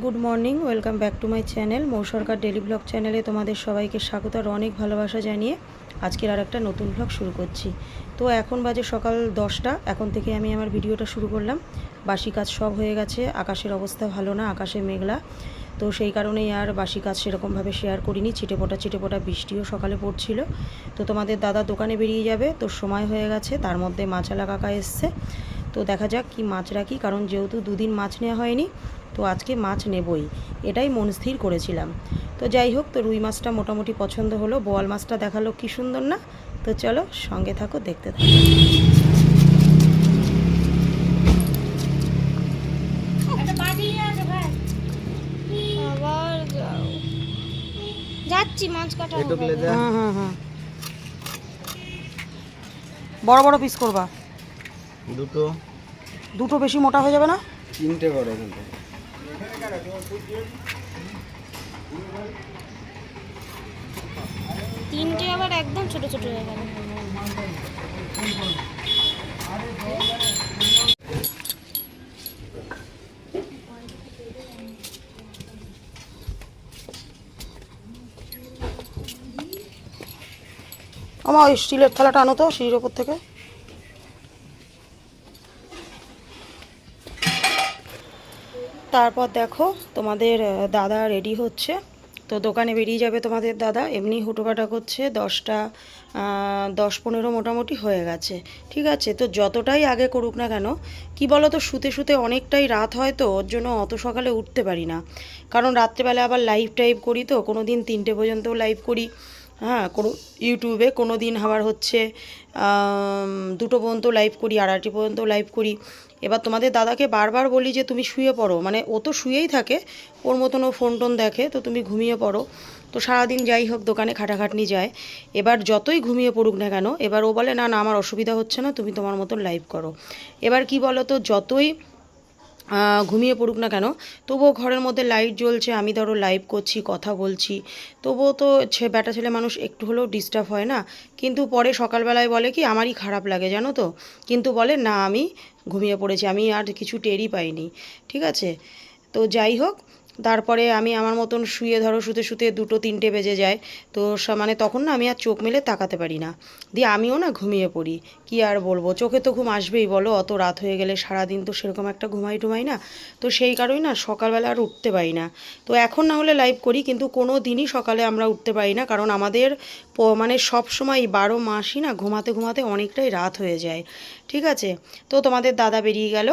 Good morning welcome back to my channel Mou Sarkar daily vlog চ্যানেলে তোমাদের সবাইকে স্বাগত আর অনেক ভালোবাসা জানিয়ে আজকের আর একটা নতুন ব্লগ শুরু করছি। তো এখন বাজে সকাল দশটা, এখন থেকে আমি আমার ভিডিওটা শুরু করলাম। বাসি কাজ সব হয়ে গেছে, আকাশের অবস্থা ভালো না, আকাশে মেঘলা। তো সেই কারণেই আর বাসি কাজ সেরকমভাবে শেয়ার করিনি চিটেপোটা চিটেপোটা বৃষ্টিও সকালে পড়ছিল। তো তোমাদের দাদা দোকানে বেরিয়ে যাবে, তো সময় হয়ে গেছে, তার মধ্যে মাছালা কাকা এসছে। তো দেখা যাক কি মাছ রাখি কারণ যেহেতু দুদিন মাছ নেওয়া হয়নি তো আজকে মাছ নেবই। এটাই মন স্থির করেছিলাম। তো যাই হোক তো রুই মাছটা মোটামুটি পছন্দ হলো। বোয়াল মাছটা দেখাল কি সুন্দর না? তো চলো সঙ্গে থাকো দেখতে থাকো। যাচ্ছি মাছ কাটা একটু গেলে যা হুম হুম হুম বড় বড় পিস করবা। দুটো। দুটো বেশি মোটা হয়ে যাবে না? তিনটে করে এখান থেকে তিনটে আবার একদম ছোট ছোট হয়ে গেল। আমার ওই স্টিলের থালাটা আনো তো, সিঁড়ির ওপর থেকে। তারপর দেখো তোমাদের দাদা রেডি হচ্ছে। তো দোকানে বেরিয়ে যাবে তোমাদের দাদা। এমনি হুটোপাটা করছে, দশটা দশ পনেরো মোটামুটি হয়ে গেছে। ঠিক আছে? তো যতটাই আগে করুক না কেন, কি বলো তো শুতে শুতে অনেকটাই রাত হয় তো, ওর জন্য অত সকালে উঠতে পারি না। কারণ রাত্রেবেলা আবার লাইভ টাইভ করি তো কোনো দিন তিনটে পর্যন্তও লাইভ করি। হ্যাঁ কোনো ইউটিউবে কোনো দিন আবার হচ্ছে দুটো পর্যন্ত লাইভ করি, আড়াইটি পর্যন্ত লাইভ করি। এবার তোমাদের দাদাকে বারবার বলি যে তুমি শুয়ে পড়ো। মানে ও তো শুয়েই থাকে, ওর মতন ও ফোন টোন দেখে, তো তুমি ঘুমিয়ে পড়ো। তো সারাদিন যাই হোক, দোকানে খাটাখাটনি যায়। এবার যতই ঘুমিয়ে পড়ুক না কেন, এবার ও বলে, না না, আমার অসুবিধা হচ্ছে না, তুমি তোমার মতন লাইভ করো। এবার কি বলো তো যতই ঘুমিয়ে পড়ুক না কেন? তবুও ঘরের মধ্যে লাইট জ্বলছে, আমি ধরো লাইভ করছি, কথা বলছি। তবুও তো ছে ব্যাটা ছেলে মানুষ একটু হলেও ডিস্টার্ব হয় না। কিন্তু পরে সকালবেলায় বলে কি, আমারই খারাপ লাগে, জানো তো? কিন্তু বলে, না, আমি ঘুমিয়ে পড়েছি, আমি আর কিছু টেরই পাইনি। ঠিক আছে? তো যাই হোক তারপরে আমি আমার মতন শুয়ে ধরো, শুতে শুতে দুটো, তিনটে বেজে যায়। তো মানে তখন না আমি আর চোখ মেলে তাকাতে পারি না। দিয়ে আমিও না ঘুমিয়ে পড়ি। কি আর বলব? চোখে তো ঘুম আসবেই, বলো? অত রাত হয়ে গেলে সারাদিন তো সেরকম একটা ঘুমাই টুমাই না। তো সেই কারণেই না সকালবেলা আর উঠতে পারি না। তো এখন না হলে লাইভ করি, কিন্তু কোনো দিনই সকালে আমরা উঠতে পারি না। কারণ আমাদের মানে সব সময় বারো মাসই না ঘুমাতে ঘুমাতে অনেকটাই রাত হয়ে যায়। ঠিক আছে? তো তোমাদের দাদা বেরিয়ে গেল।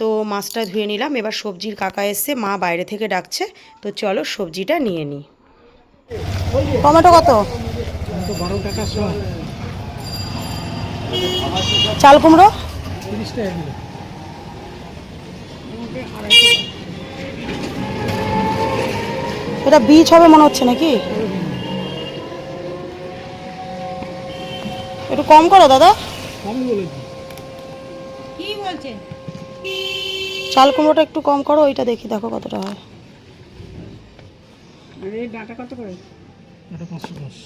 তো মাছটা ধুয়ে নিলাম। এবার সবজির কাকা এসছে মা বাইরে থেকে ডাকছে। তো চলো সবজিটা নিয়ে নিই টমেটো কত? চাল কুমড়ো? এটা বীজ হবে মনে হচ্ছে নাকি? একটু কম করো দাদা। কম বলেছি। চাল কুমড়োটা একটু কম করো ওইটা দেখি দেখো কতটা হয়। এটা পাঁচশো দশ।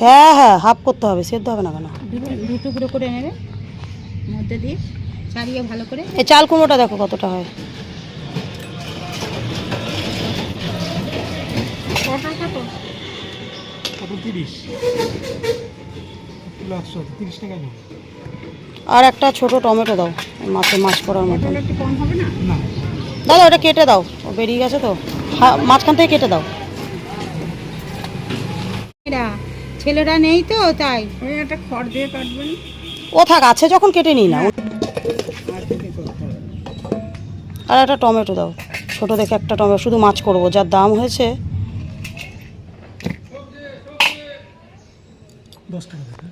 হ্যাঁ হ্যাঁ। হাফ করতে হবে সেদ্ধ হবে না কেন? দু টুকরো করে নেবে মধ্যে দিয়ে ছাড়িয়ে ভালো করে। এই চাল কুমড়োটা দেখো কতটা হয়। কত তিরিশ? কিলো একশো তিরিশ টাকা দাও আর একটা ছোট টমেটো দাও মাছে মাছ করার মতন কম হবে না? না। দাদা ওটা কেটে দাও ও বেরিয়ে গেছে তো। মাঝখান থেকে কেটে দাও। ছেলেরা নেই তো তাই। একটা খড় দিয়ে কাটবেন। ও থাক আছে যখন কেটে নিই না। আর একটা টমেটো দাও। ছোট দেখে একটা টমেটো শুধু মাছ করব যার দাম হয়েছে দশ টাকা দেবে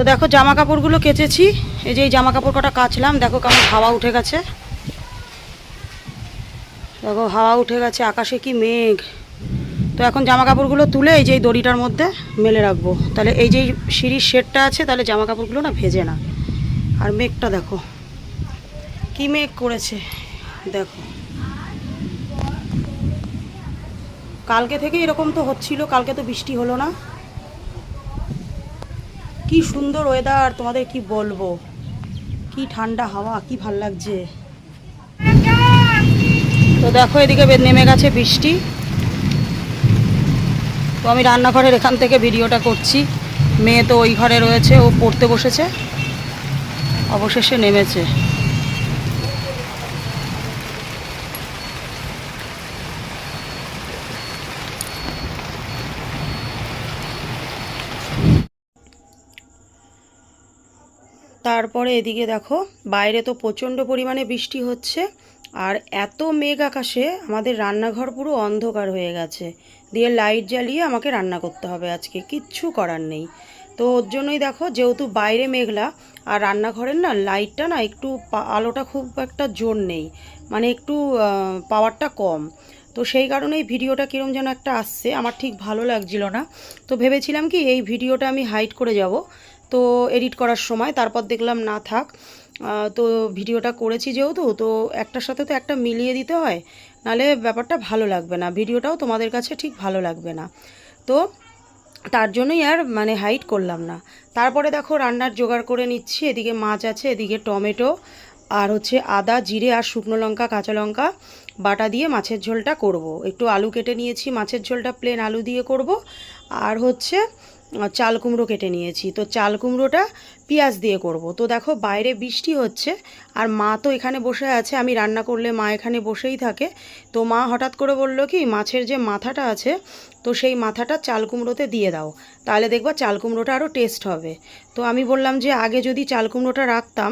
তো দেখো জামা কাপড়গুলো কেচেছি। এই যে এই জামা কাপড় কটা কাচলাম, দেখো কেমন হাওয়া উঠে গেছে। দেখো হাওয়া উঠে গেছে, আকাশে কি মেঘ। তো এখন জামা কাপড়গুলো তুলে এই যে এই দড়িটার মধ্যে মেলে রাখব। তাহলে এই যে সিঁড়ির শেডটা আছে, তাহলে জামা কাপড়গুলো না ভেজে না। আর মেঘটা দেখো, কি মেঘ করেছে, দেখো। কালকে থেকে এরকম তো হচ্ছিল, কালকে তো বৃষ্টি হলো না। কি সুন্দর ওয়েদার তোমাদের কি বলব? কি ঠান্ডা হাওয়া, কি ভালো লাগছে। তো দেখো, এদিকে নেমে গেছে বৃষ্টি। তো আমি রান্নাঘরের এখান থেকে ভিডিওটা করছি। মেয়ে তো ওই ঘরে রয়েছে, ও পড়তে বসেছে। অবশেষে নেমেছে। তারপরে এদিকে দেখো, বাইরে তো প্রচণ্ড পরিমাণে বৃষ্টি হচ্ছে আর এত মেঘ আকাশে আমাদের রান্নাঘর পুরো অন্ধকার হয়ে গেছে। দিয়ে লাইট জ্বালিয়ে আমাকে রান্না করতে হবে আজকে, কিচ্ছু করার নেই। তো ওর জন্যই দেখো, যেহেতু বাইরে মেঘলা আর রান্নাঘরের না লাইটটা না একটু আলোটা খুব একটা জোর নেই মানে একটু পাওয়ারটা কম। তো সেই কারণেই ভিডিওটা কীরম যেন একটা আসছে, আমার ঠিক ভালো লাগছিল না। তো ভেবেছিলাম কি এই ভিডিওটা আমি হাইড করে যাব। তো এডিট করার সময়, তারপর দেখলাম না থাক। তো ভিডিওটা করেছি যেহেতু, তো একটার সাথে তো একটা মিলিয়ে দিতে হয়। নালে ব্যাপারটা ভালো লাগবে না। ভিডিওটাও তোমাদের কাছে ঠিক ভালো লাগবে না। তো তার জন্যই আর মানে হাইট করলাম না। তারপরে দেখো রান্নার জোগাড় করে নিচ্ছি। এদিকে মাছ আছে, এদিকে টমেটো, আর হচ্ছে আদা, জিরে, আর শুকনো লঙ্কা, কাঁচা লঙ্কা বাটা দিয়ে মাছের ঝোলটা করব। একটু আলু কেটে নিয়েছি, মাছের ঝোলটা প্লেন আলু দিয়ে করব। আর হচ্ছে চাল কুমড়ো কেটে নিয়েছি। তো চাল কুমড়োটা পেঁয়াজ দিয়ে করব। তো দেখো বাইরে বৃষ্টি হচ্ছে, আর মা তো এখানে বসে আছে, আমি রান্না করলে মা এখানে বসেই থাকে। তো মা হঠাৎ করে বলল কি, মাছের যে মাথাটা আছে, তো সেই মাথাটা চাল কুমড়োতে দিয়ে দাও। তাহলে দেখবা চাল কুমড়োটা আরও টেস্ট হবে। তো আমি বললাম যে আগে যদি চাল কুমড়োটা রাখতাম,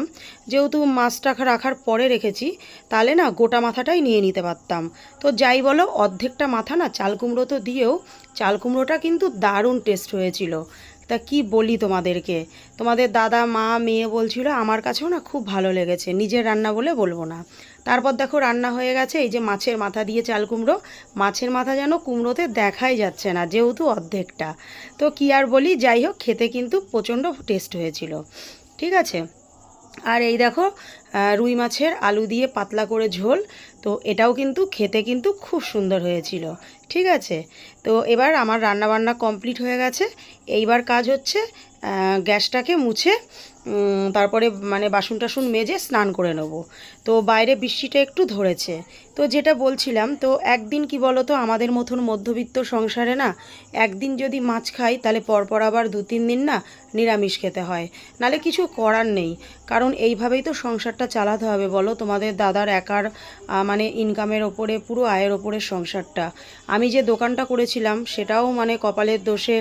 যেহেতু মাছটা রাখার পরে রেখেছি, তাহলে না গোটা মাথাটাই নিয়ে নিতে পারতাম। তো যাই বলো, অর্ধেকটা মাথা না চাল কুমড়ো তো দিয়েও, চাল কুমড়োটা কিন্তু দারুণ টেস্ট হয়েছিল। তা কি বলি তোমাদেরকে? তোমাদের দাদা, মা, মেয়ে বলছিল, আমার কাছেও না খুব ভালো লেগেছে। নিজের রান্না বলে বলব না। তারপর দেখো রান্না হয়ে গেছে, এই যে মাছের মাথা দিয়ে চাল কুমড়ো। মাছের মাথা যেন কুমড়োতে দেখাই যাচ্ছে না, যেহেতু অর্ধেকটা। তো কি আর বলি, যাই হোক, খেতে কিন্তু প্রচণ্ড টেস্ট হয়েছিল। ঠিক আছে? আর এই দেখো রুই মাছের আলু দিয়ে পাতলা করে ঝোল। তো এটাও কিন্তু খেতে কিন্তু খুব সুন্দর হয়েছিল, ঠিক আছে? তো এবার আমার রান্না বান্না কমপ্লিট হয়ে গেছে। এইবার কাজ হচ্ছে গ্যাসটাকে মুছে তারপরে মানে বাসন টাসন মেজে স্নান করে নেব। তো বাইরে বৃষ্টিটা একটু ধরেছে। তো যেটা বলছিলাম, তো একদিন কি বলো তো আমাদের মতন মধ্যবিত্ত সংসারে না, একদিন যদি মাছ খাই, তাহলে পরপর আবার দু তিন দিন না নিরামিষ খেতে হয়। নালে কিছু করার নেই। কারণ এইভাবেই তো সংসারটা চালাতে হবে, বলো? তোমাদের দাদার একার মানে ইনকামের ওপরে, পুরো আয়ের ওপরে সংসারটা। আমি যে দোকানটা করেছিলাম, সেটাও মানে কপালের দোষে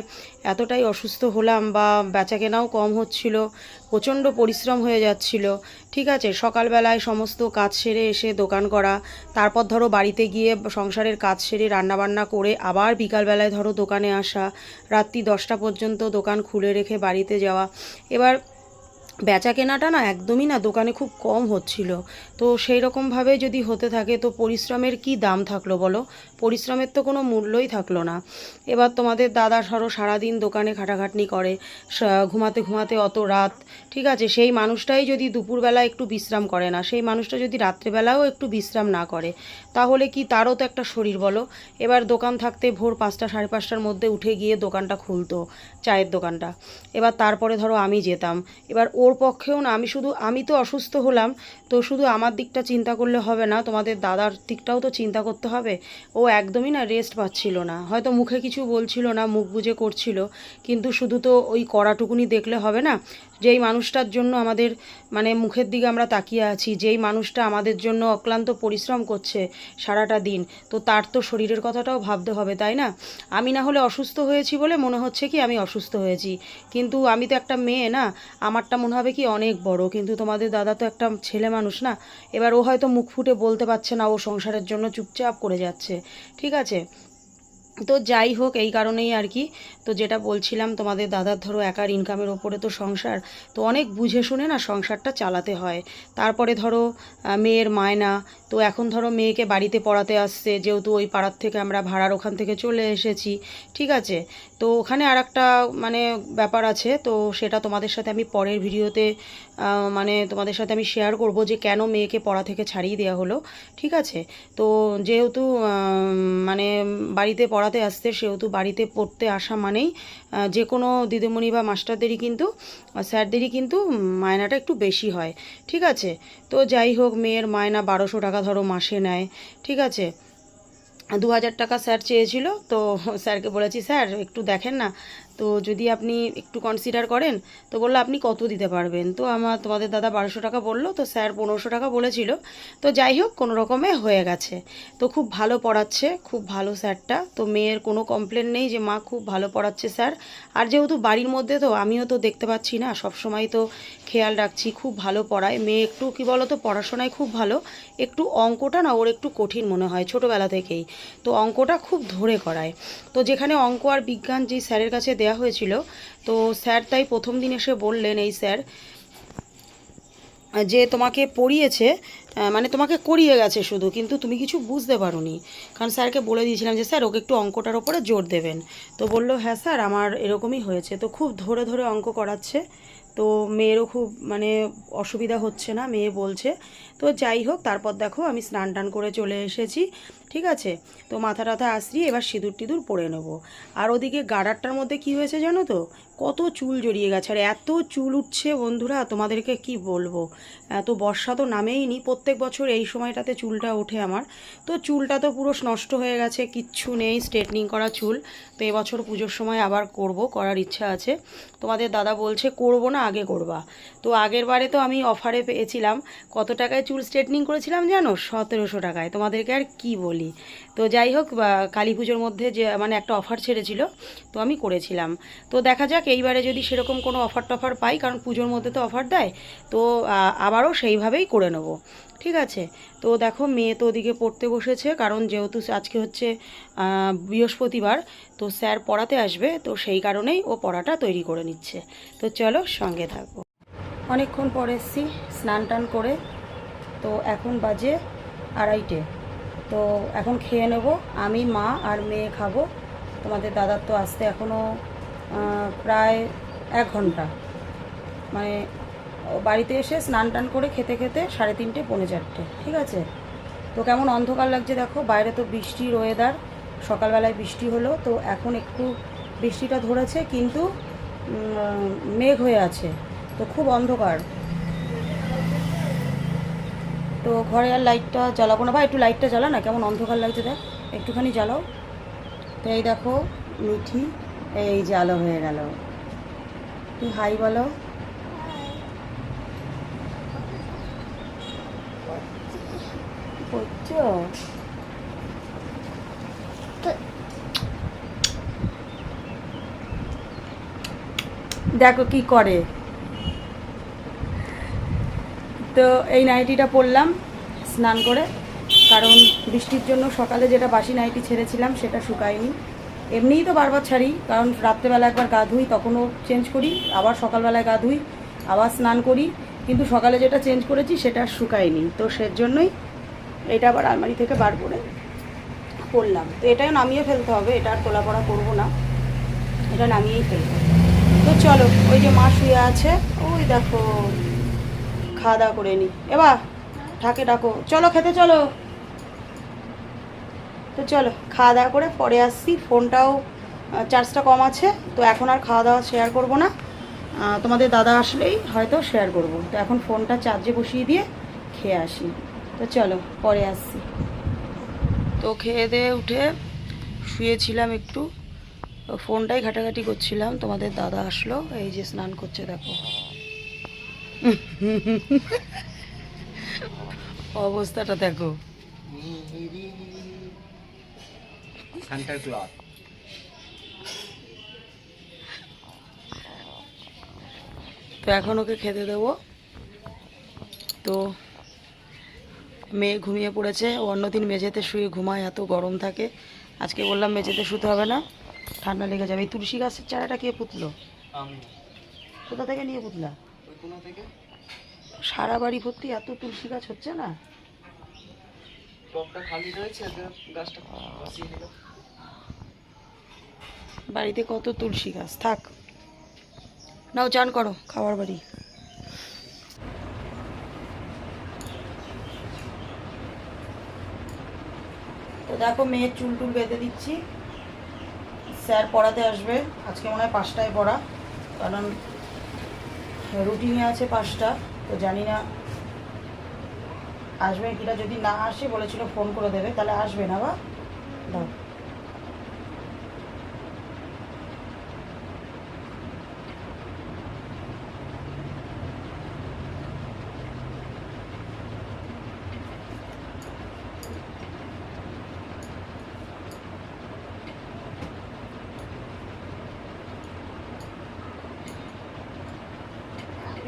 এতটাই অসুস্থ হলাম বা বেচা কেনাও কম হচ্ছিল, প্রচণ্ড পরিশ্রম হয়ে যাচ্ছিল। ঠিক আছে, সকালবেলায় সমস্ত কাজ সেরে এসে দোকান করা, তারপর ধরো বাড়িতে গিয়ে সংসারের কাজ সেরে রান্নাবান্না করে আবার বিকালবেলায় ধরো দোকানে আসা, রাত্রি দশটা পর্যন্ত দোকান খুলে রেখে বাড়িতে যাওয়া। এবার বেচা কেনাটা না একদমই না, দোকানে খুব কম হচ্ছিল। তো সেই রকমভাবে যদি হতে থাকে, তো পরিশ্রমের কি দাম থাকল বলো? পরিশ্রমের তো কোনো মূল্যই থাকল না। এবার তোমাদের দাদা ধরো সারাদিন দোকানে খাটাখাটনি করে ঘুমাতে ঘুমাতে অত রাত, ঠিক আছে? সেই মানুষটাই যদি দুপুরবেলা একটু বিশ্রাম করে না, সেই মানুষটা যদি রাত্রেবেলাও একটু বিশ্রাম না করে, তাহলে কি তারও তো একটা শরীর বলো? এবার দোকান থাকতে ভোর পাঁচটা, সাড়ে পাঁচটার মধ্যে উঠে গিয়ে দোকানটা খুলতো, চায়ের দোকানটা। এবার তারপরে ধরো আমি যেতাম। এবার ওর পক্ষেও না, আমি শুধু, আমি তো অসুস্থ হলাম, তো শুধু আমার দিকটা চিন্তা করলে হবে না, তোমাদের দাদার দিকটাও তো চিন্তা করতে হবে। ও একদমই না রেস্ট পাচ্ছিল না, হয়তো মুখে কিছু বলছিল না, মুখ বুজে করছিল, কিন্তু শুধু তো ওই কড়াটুকুনি দেখলে হবে না। যেই মানুষটার জন্য আমাদের মানে মুখের দিকে আমরা তাকিয়ে আছি, যেই মানুষটা আমাদের জন্য অক্লান্ত পরিশ্রম করছে সারাটা দিন, তো তার তো শরীরের কথাটাও ভাবতে হবে, তাই না? আমি না হলে অসুস্থ হয়েছি বলে মনে হচ্ছে কি আমি অসুস্থ হয়েছি। কিন্তু আমি তো একটা মেয়ে না, আমারটা মনে হবে কি অনেক বড়, কিন্তু তোমাদের দাদা তো একটা ছেলে মানুষ না? এবার ও হয়তো মুখ ফুটে বলতে পারছে না, ও সংসারের জন্য চুপচাপ করে যাচ্ছে। ঠিক আছে? তো যাই হোক, এই কারণেই আর কি। তো যেটা বলছিলাম, তোমাদের দাদার ধরো একার ইনকামের ওপরে তো সংসার, তো অনেক বুঝে শুনে না সংসারটা চালাতে হয়। তারপরে ধরো মেয়ের মায়না, তো এখন ধরো মেয়েকে বাড়িতে পড়াতে আসছে, যেহেতু ওই পাড়ার থেকে আমরা ভাড়ার ওখান থেকে চলে এসেছি, ঠিক আছে? তো ওখানে আর মানে ব্যাপার আছে, তো সেটা তোমাদের সাথে আমি পরের ভিডিওতে মানে তোমাদের সাথে আমি শেয়ার করব যে কেন মেয়েকে পড়া থেকে ছাড়িয়ে দেওয়া হলো, ঠিক আছে? তো যেহেতু মানে বাড়িতে পড়াতে আসতে সেহেতু বাড়িতে পড়তে আসা মানেই যে কোনো দিদিমণি বা মাস্টারদেরই কিন্তু স্যারদেরই কিন্তু মায়নাটা একটু বেশি হয়, ঠিক আছে? তো যাই হোক, মেয়ের মায়না বারোশো টাকা ধরো মাসে নেয়, ঠিক আছে? দু হাজার টাকা স্যার চেয়েছিল, তো স্যারকে বলেছি, স্যার, একটু দেখেন না তো যদি আপনি একটু কনসিডার করেন, তো বলল, আপনি কত দিতে পারবেন? তো আমার, তোমাদের দাদা বারোশো টাকা বলল, তো স্যার পনেরোশো টাকা বলেছিল। তো যাই হোক, কোনো রকমে হয়ে গেছে। তো খুব ভালো পড়াচ্ছে, খুব ভালো স্যারটা। তো মেয়ের কোনো কমপ্লেন নেই যে, মা, খুব ভালো পড়াচ্ছে স্যার। আর যেহেতু বাড়ির মধ্যে তো, আমিও তো দেখতে পাচ্ছি না, সব সময় তো খেয়াল রাখছি, খুব ভালো পড়ায়। মেয়ে একটু, কি বলো তো পড়াশোনায় খুব ভালো, একটু অঙ্কটা না, ওর একটু কঠিন মনে হয়, ছোটোবেলা থেকেই। তো অঙ্কটা খুব ধরে করায়। তো যেখানে অঙ্ক আর বিজ্ঞান যেই স্যারের কাছে দেয়া হয়েছিল। তো স্যার তাই প্রথম দিন এসে বললেন, এই স্যার, যে তোমাকে পড়িয়েছে মানে তোমাকে করিয়ে গেছে শুধু, কিন্তু তুমি কিছু বুঝতে পারোনি। কারণ স্যারকে বলে দিয়েছিলাম যে, স্যার, ওকে একটু অঙ্কটার ওপরে জোর দেবেন। তো বলল হ্যাঁ স্যার, আমার এরকমই হয়েছে। তো খুব ধরে ধরে অঙ্ক করাচ্ছে। তো মেয়েরও খুব মানে অসুবিধা হচ্ছে না, মেয়ে বলছে। তো যাই হোক, তারপর দেখো আমি স্নান টান করে চলে এসেছি। ঠিক আছে? তো মাথা টাথা আসরি এবার সিঁদুর টিঁদুর পরে নেব। আর ওদিকে গাডারটার মধ্যে কি হয়েছে জানো তো? কত চুল জড়িয়ে গেছে। আর এত চুল উঠছে বন্ধুরা, তোমাদেরকে কি বলব? এত বর্ষা তো নামেই নি। প্রত্যেক বছর এই সময়টাতে চুলটা ওঠে আমার। তো চুলটা তো পুরো নষ্ট হয়ে গেছে, কিচ্ছু নেই, স্ট্রেটনিং করা চুল। তো এবছর পুজোর সময় আবার করব, করার ইচ্ছা আছে। তোমাদের দাদা বলছে, করব না, আগে করবা। তো আগের বারে তো আমি অফারে পেয়েছিলাম। কত টাকায় চুল স্ট্রেটনিং করেছিলাম জানো? সতেরোশো টাকায়। তোমাদেরকে আর কি বলি? তো যাই হোক কালী পুজোর মধ্যে যে মানে একটা অফার ছেড়েছিল, তো আমি করেছিলাম। তো দেখা যাক, এইবারে যদি সেরকম কোনো অফার টফার পাই, কারণ পুজোর মধ্যে তো অফার দেয়, তো আবারও সেইভাবেই করে নেব। ঠিক আছে? তো দেখো, মেয়ে তো ওদিকে পড়তে বসেছে, কারণ যেহেতু আজকে হচ্ছে বৃহস্পতিবার, তো স্যার পড়াতে আসবে, তো সেই কারণেই ও পড়াটা তৈরি করে নিচ্ছে। তো চলো, সঙ্গে থাকব অনেকক্ষণ পরে এসছি, স্নান টান করে, তো এখন বাজে আড়াইটে। তো এখন খেয়ে নেব। আমি, মা আর মেয়ে খাব। তোমাদের দাদার তো আসতে এখনও প্রায় এক ঘণ্টা। মানে বাড়িতে এসে স্নান টান করে খেতে খেতে সাড়ে তিনটে, পৌনে চারটে, ঠিক আছে? তো কেমন অন্ধকার লাগছে দেখো, বাইরে তো বৃষ্টির ওয়েদার সকালবেলায় বৃষ্টি হলো, তো এখন একটু বৃষ্টিটা ধরেছে, কিন্তু মেঘ হয়ে আছে। তো খুব অন্ধকার। তো ঘরে আর লাইটটা জ্বালাবো না। বা একটু লাইটটা জ্বালা না? কেমন অন্ধকার লাগছে দেখ। একটুখানি জ্বালাও। তো এই দেখো, মিঠি, এই যে আলো হয়ে গেল। তুই হাই বলো। দেখো কি করে। তো এই নাইটিটা পরলাম, স্নান করে। কারণ বৃষ্টির জন্য সকালে যেটা বাসি নাইটি ছেড়েছিলাম, সেটা শুকায়নি। এমনিই তো বারবার ছাড়ি, কারণ রাত্রেবেলা একবার গা ধুই, তখনও চেঞ্জ করি, আবার সকালবেলায় গা ধুই, আবার স্নান করি। কিন্তু সকালে যেটা চেঞ্জ করেছি, সেটা শুকায়নি। তো সেজন্যই এটা আবার আলমারি থেকে বার করে পরলাম। তো এটাও নামিয়ে ফেলতে হবে, এটা আর তোলা পড়া করব না। এটা নামিয়েই ফেলব। তো চলো, ওই যে মা শুয়ে আছে, ওই দেখো। খাওয়া দাওয়া করে নি। এবার ঠাকে ডাকো, চলো খেতে চলো। তো চলো, খাওয়া দাওয়া করে পরে আসছি, ফোনটাও চার্জটা কম আছে, তো এখন আর খাওয়া দাওয়া শেয়ার করব না। তোমাদের দাদা আসলেই হয়তো শেয়ার করব। তো এখন ফোনটা চার্জে বসিয়ে দিয়ে খেয়ে আসি। তো চলো, পরে আসছি। তো খেয়ে দিয়ে উঠে শুয়েছিলাম একটু। ফোনটাই ঘাটাঘাটি করছিলাম, তোমাদের দাদা আসলো, এই যে স্নান করছে, দেখো। অবস্থাটা দেখো। সান্টার ক্লথ তো এখন ওকে খেতে দেবো। তো মেয়ে ঘুমিয়ে পড়েছে। ও অন্যদিন মেঝেতে শুয়ে ঘুমায় এত গরম থাকে। আজকে বললাম মেঝেতে শুতে হবে না। ঠান্ডা লেগে যাবে। এই তুলসী গাছের চারাটা কে পুতলো? কোথা থেকে নিয়ে পুতলা? সারা বাড়ি ভর্তি এত তুলসী গাছ হচ্ছে না? বাড়িতে কত তুলসী গাছ? থাক। নাও চান করো খাবার বাড়ি। তো দেখো মেয়ের চুল টুল বেঁধে দিচ্ছি। স্যার পড়াতে আসবে। আজকে মনে হয় পাঁচটায় পড়া কারণ রুটিনে আছে পাঁচটা, তো জানি না আসবে কিনা। যদি না আসে বলেছিল ফোন করে দেবে, তাহলে আসবে না বা? দাও।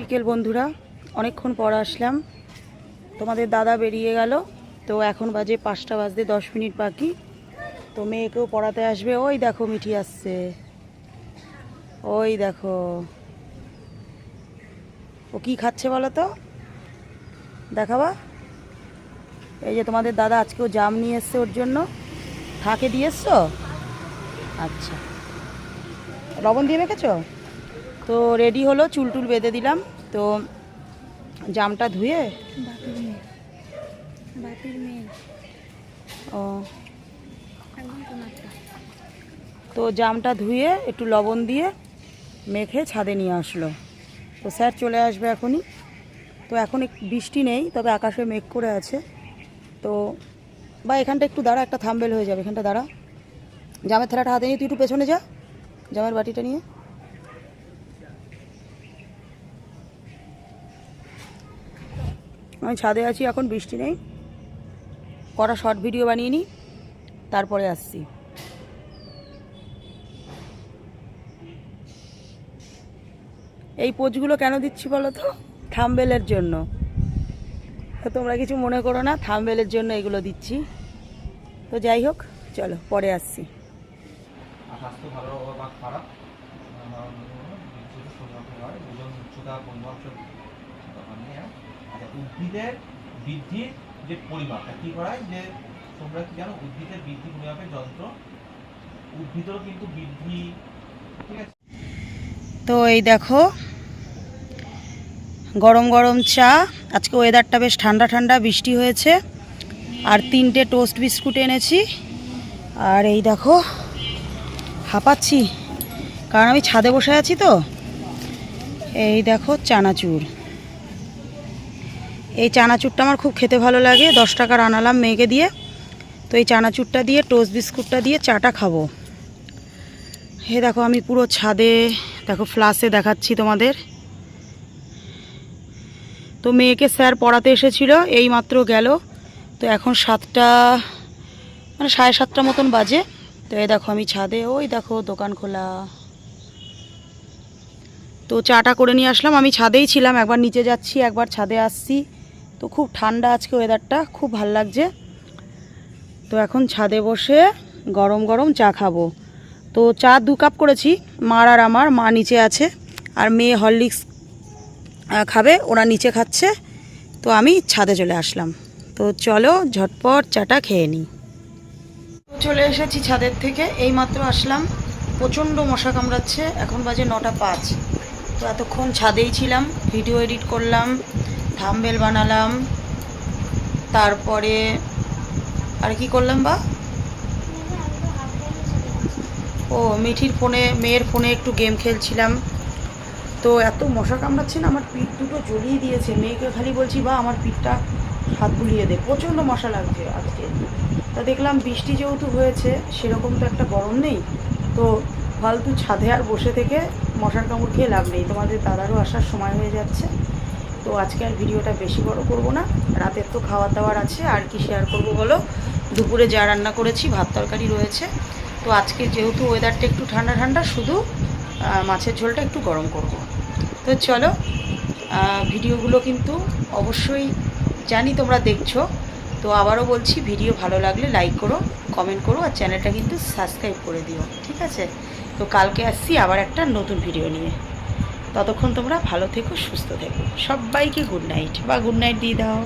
বিকেল বন্ধুরা, অনেকক্ষণ পর আসলাম। তোমাদের দাদা বেরিয়ে গেল, তো এখন বাজে পাঁচটা বাজতে দশ মিনিট বাকি। তো মেয়েকেও পড়াতে আসবে। ওই দেখো মিঠি আসছে। ওই দেখো। ও কি খাচ্ছে বলো তো? দেখাবা। এই যে তোমাদের দাদা আজকেও জাম নিয়ে এসছে ওর জন্য। থাকে দিয়ে এসছো? আচ্ছা। লবণ দিয়ে মেখেছো? তো রেডি হলো, চুল টুল বেঁধে দিলাম। তো জামটা ধুয়ে? ও। তো জামটা ধুয়ে একটু লবণ দিয়ে মেখে ছাদে নিয়ে আসলো। তো স্যার চলে আসবে এখনই। তো এখন বৃষ্টি নেই তবে আকাশে মেঘ করে আছে। তো বা এখানটা একটু দাঁড়া একটা থাম্বেল হয়ে যাবে। এখানটা দাঁড়া। জামের থালাটা হাতে নিয়ে তুই একটু পেছনে যা জামের বাটিটা নিয়ে। আমি ছাদে আছি, এখন বৃষ্টি নেই। কটা শর্ট ভিডিও বানিয়ে নিই তারপরে আসছি। এই পোজগুলো কেন দিচ্ছি বলো তো? থামবেলের জন্য। তোমরা কিছু মনে করো না, থামবেলের জন্য এগুলো দিচ্ছি। তো যাই হোক, চলো, পরে আসছি ভালো বা খারাপ ওজন উচ্চতা পরিমাপ সব নিয়ে আচ্ছা উদ্ভিদের বৃদ্ধির যে পরিমাপটা, কি করায় যে তোমরা কি জানো, উদ্ভিদের বৃদ্ধি পরিমাপের যন্ত্র, উদ্ভিদেরও কিন্তু বৃদ্ধি, ঠিক আছে? তো এই দেখো, গরম গরম চা, আজকে ওয়েদারটা বেশ ঠান্ডা ঠান্ডা, বৃষ্টি হয়েছে, আর তিনটে টোস্ট বিস্কুট এনেছি, আর এই দেখো, হাঁপাচ্ছি, কারণ আমি ছাদে বসে আছি তো, এই দেখো চানাচুর। এই চানাচুরটা আমার খুব খেতে ভালো লাগে। দশ টাকার আনালাম মেয়েকে দিয়ে। তো এই চানাচুরটা দিয়ে, টোস্ট বিস্কুটটা দিয়ে চাটা খাব। হে দেখো আমি পুরো ছাদে, দেখো ফ্লাসে দেখাচ্ছি তোমাদের। তো মেয়েকে স্যার পড়াতে এসেছিল, এই মাত্র গেল। তো এখন সাতটা মানে সাড়ে সাতটা মতন বাজে। তো এই দেখো আমি ছাদে, ওই দেখো দোকান খোলা। তো চাটা করে নিয়ে আসলাম। আমি ছাদেই ছিলাম, একবার নিচে যাচ্ছি, একবার ছাদে আসছি। তো খুব ঠান্ডা আজকে ওয়েদারটা খুব ভালো লাগছে। তো এখন ছাদে বসে গরম গরম চা খাব। তো চা দু কাপ করেছি, মার আর আমার, মা নিচে আছে, আর মেয়ে হরলিক্স খাবে, ওরা নিচে খাচ্ছে। তো আমি ছাদে চলে আসলাম। তো চলো ঝটপট চাটা খেয়ে নিই। চলে এসেছি ছাদের থেকে এই মাত্র আসলাম। প্রচণ্ড মশা কামড়াচ্ছে, এখন বাজে নটা পাঁচ। তো এতক্ষণ ছাদেই ছিলাম ভিডিও এডিট করলাম। থাম্বেল বানালাম। তারপরে আর কি করলাম বা? ও, মিঠির ফোনে, মেয়ের ফোনে একটু গেম খেলছিলাম। তো এত মশা কামড়াচ্ছে না আমার পিঠ দুটো জ্বলিয়ে দিয়েছে। মেয়েকে খালি বলছি, বা, আমার পিঠটা হাত বুলিয়ে দে। প্রচণ্ড মশা লাগছে আজকে। তা দেখলাম বৃষ্টি যেহেতু হয়েছে, সেরকম তো একটা গরম নেই। তো ফালতু ছাদে আর বসে থেকে মশার কামড় খেয়ে লাভ নেই। তোমাদের দাদারও আসার সময় হয়ে যাচ্ছে। তো আজকে আর ভিডিওটা বেশি বড় করব না। রাতের তো খাওয়া দাওয়ার আছে, আর কি শেয়ার করব বলো? দুপুরে যা রান্না করেছি, ভাত তরকারি রয়েছে। তো আজকে যেহেতু ওয়েদারটা একটু ঠান্ডা ঠান্ডা, শুধু মাছের ঝোলটা একটু গরম করব। তো চলো ভিডিওগুলো কিন্তু অবশ্যই জানি তোমরা দেখছ। তো আবারও বলছি, ভিডিও ভালো লাগলে লাইক করো কমেন্ট করো, আর চ্যানেলটা কিন্তু সাবস্ক্রাইব করে দিও, ঠিক আছে? তো কালকে আসছি আবার একটা নতুন ভিডিও নিয়ে। ততক্ষণ তোমরা ভালো থেকো সুস্থ থেকো। সবাইকে গুড নাইট বা গুড নাইট দিয়ে দাও।